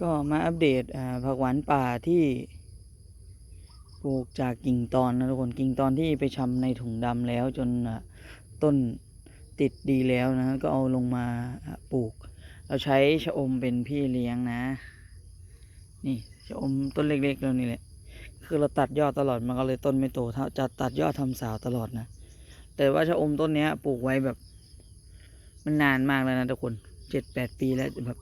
ก็มาอัปเดตผักหวานป่าที่ปลูกจากกิ่งตอนนะทุกคนกิ่งตอนที่ไปชำในถุงดำแล้วจนต้นติดดีแล้วนะ ก็เอาลงมาปลูก เราใช้ชะอมเป็นพี่เลี้ยงนะ นี่ชะอมต้นเล็กๆแล้วนี่แหละ คือเราตัดยอดตลอดมันก็เลยต้นไม่โตถ้าจะตัดยอดทำสาวตลอดนะ แต่ว่าชะอมต้นเนี้ยปลูกไว้แบบ มันนานมากแล้วนะทุกคนเจ็ดแปดปีแล้วแบบ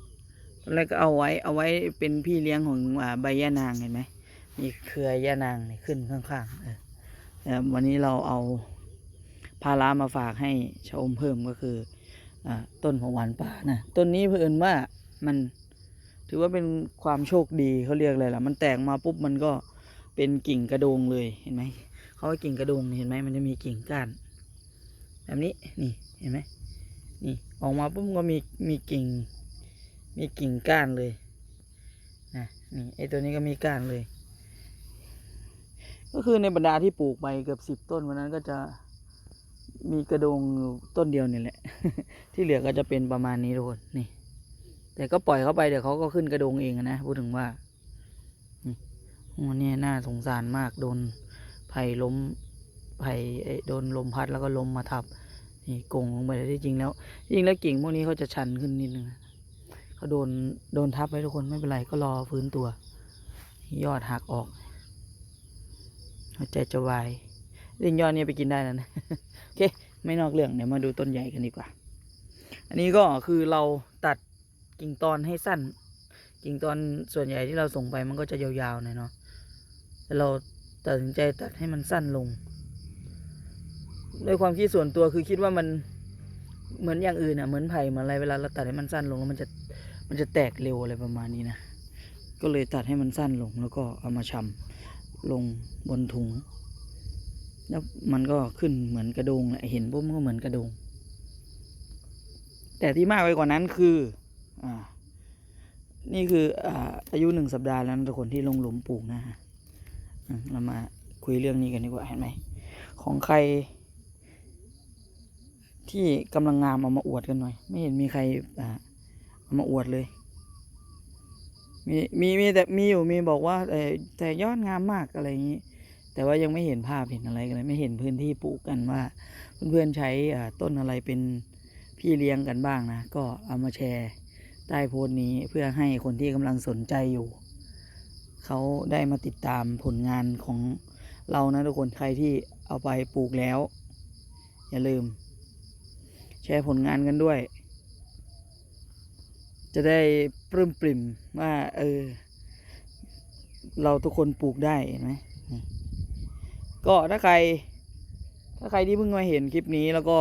แรกก็เอาไว้เอาไว้เป็นพี่เลี้ยงของอ่าใบย่านางเห็นไหมมีเครือย่านางนี่ขึ้นข้างๆเออแต่วันนี้เราเอาพารามาฝากให้ชะอมเพิ่มก็คืออต้นของหวานป่านะต้นนี้เพื่อนว่ามันถือว่าเป็นความโชคดีเขาเรียกอะไรล่ะ มันแตกมาปุ๊บมันก็เป็นกิ่งกระโดงเลยเห็นไหมเขาว่ากิ่งกระโดงเห็นไหมมันจะมีกิ่งก้านแบบนี้นี่เห็นไหมนี่ออกมาปุ๊บก็มีมีกิ่ง มีกิ่งก้านเลยนะนี่ไอตัวนี้ก็มีก้านเลย ก็คือในบรรดาที่ปลูกไปเกือบสิบต้นวันนั้นก็จะมีกระดงต้นเดียวนี่แหละ ที่เหลือก็จะเป็นประมาณนี้ทุกคนนี่ แต่ก็ปล่อยเขาไปเดี๋ยวเขาก็ขึ้นกระดงเองนะพูดถึงว่าโอ้เนี่ยน่าสงสารมากโดนไผ่ล้มไผ่เอ่อโดนลมพัดแล้วก็ลมมาทับนี่โกงลงไปที่จริงแล้วจริงแล้วกิ่งพวกนี้เขาจะชันขึ้นนิดนึง เขาโดนโดนทับไปทุกคนไม่เป็นไรก็รอฟื้นตัว ยอดหักออกหัวใจจะวายเรื่องยอดเนี่ยไปกินได้แล้วนะโอเค ไม่นอกเรื่องเดี๋ยวมาดูต้นใหญ่กันดีกว่า อันนี้ก็คือเราตัดกิ่งตอนให้สั้น กิ่งตอนส่วนใหญ่ที่เราส่งไปมันก็จะยาวๆหน่อยเนาะแต่เราตัดสินใจตัดให้มันสั้นลงด้วยความคิดส่วนตัวคือคิดว่ามันเหมือนอย่างอื่นอะเหมือนไผ่เหมือนอะไรเวลาเราตัดให้มันสั้นลงแล้วมันจะ มันจะแตกเร็วอะไรประมาณนี้นะ ก็เลยตัดให้มันสั้นลงแล้วก็เอามาชำลงบนถุง แล้วมันก็ขึ้นเหมือนกระโดงแหละเห็นปุ๊บมันก็เหมือนกระโดง แต่ที่มากไปกว่านั้นคืออ่านี่คืออ่าอายุหนึ่งสัปดาห์แล้วนะทุกคนที่ลงหลุมปลูกนะฮะเรามาคุยเรื่องนี้กันดีกว่าเห็นไหมของใคร ที่กำลังงามเอามาอวดกันหน่อย ไม่เห็นมีใครอ่า มาอวดเลย มีมีมีแต่มีอยู่มีบอกว่าแต่แต่ยอดงามมากอะไรอย่างนี้ แต่ว่ายังไม่เห็นภาพเห็นอะไรกันเลยไม่เห็นพื้นที่ปลูกกันว่า เพื่อนๆใช้ต้นอะไรเป็นพี่เลี้ยงกันบ้างนะ ก็เอามาแชร์ใต้โพสต์นี้เพื่อให้คนที่กำลังสนใจอยู่เขาได้มาติดตามผลงานของเรานะทุกคนใครที่เอาไปปลูกแล้ว อย่าลืม แชร์ผลงานกันด้วย จะได้ปลื้มปริ่มว่า เออ เราทุกคนปลูกได้เห็นไหมก็ถ้าใคร ถ้าใครที่เพิ่งมาเห็นคลิปนี้แล้วก็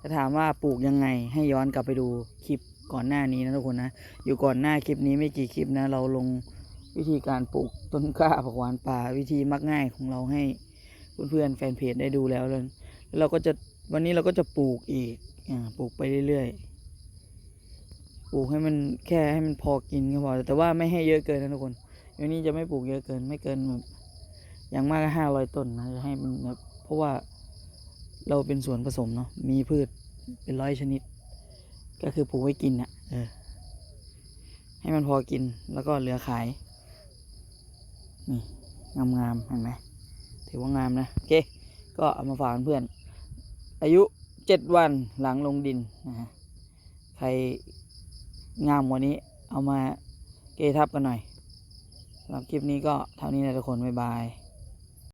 จะถามว่าปลูกยังไง ให้ย้อนกลับไปดูคลิปก่อนหน้านี้นะทุกคนนะ อยู่ก่อนหน้าคลิปนี้ไม่กี่คลิปนะ เราลงวิธีการปลูกต้นกล้าผักหวานป่าวิธีมักง่ายของเราให้เพื่อนๆแฟนเพจได้ดูแล้วแล้วเราก็จะวันนี้เราก็จะปลูกอีกอปลูกไปเรื่อยๆ ปลูกให้มันแค่ให้มันพอกินก็พอแต่ว่าไม่ให้เยอะเกินนะทุกคนเดี๋ยวนี้จะไม่ปลูกเยอะเกินไม่เกินแบบอย่างมากห้าร้อยต้นนะจะให้มันแบบเพราะว่าเราเป็นสวนผสมเนาะมีพืชเป็นร้อยชนิด ก็คือปลูกไว้กินอะเออ ให้มันพอกินแล้วก็เหลือขายนี่งามๆเห็นไหมถือว่างามนะโอเค ก็เอามาฝากเพื่อนๆอายุเจ็ดวันหลังลงดินนะฮะใคร งามกว่านี้ เอามาเกทับกันหน่อยสำหรับคลิปนี้ก็เท่านี้นะทุกคน บ๊ายบาย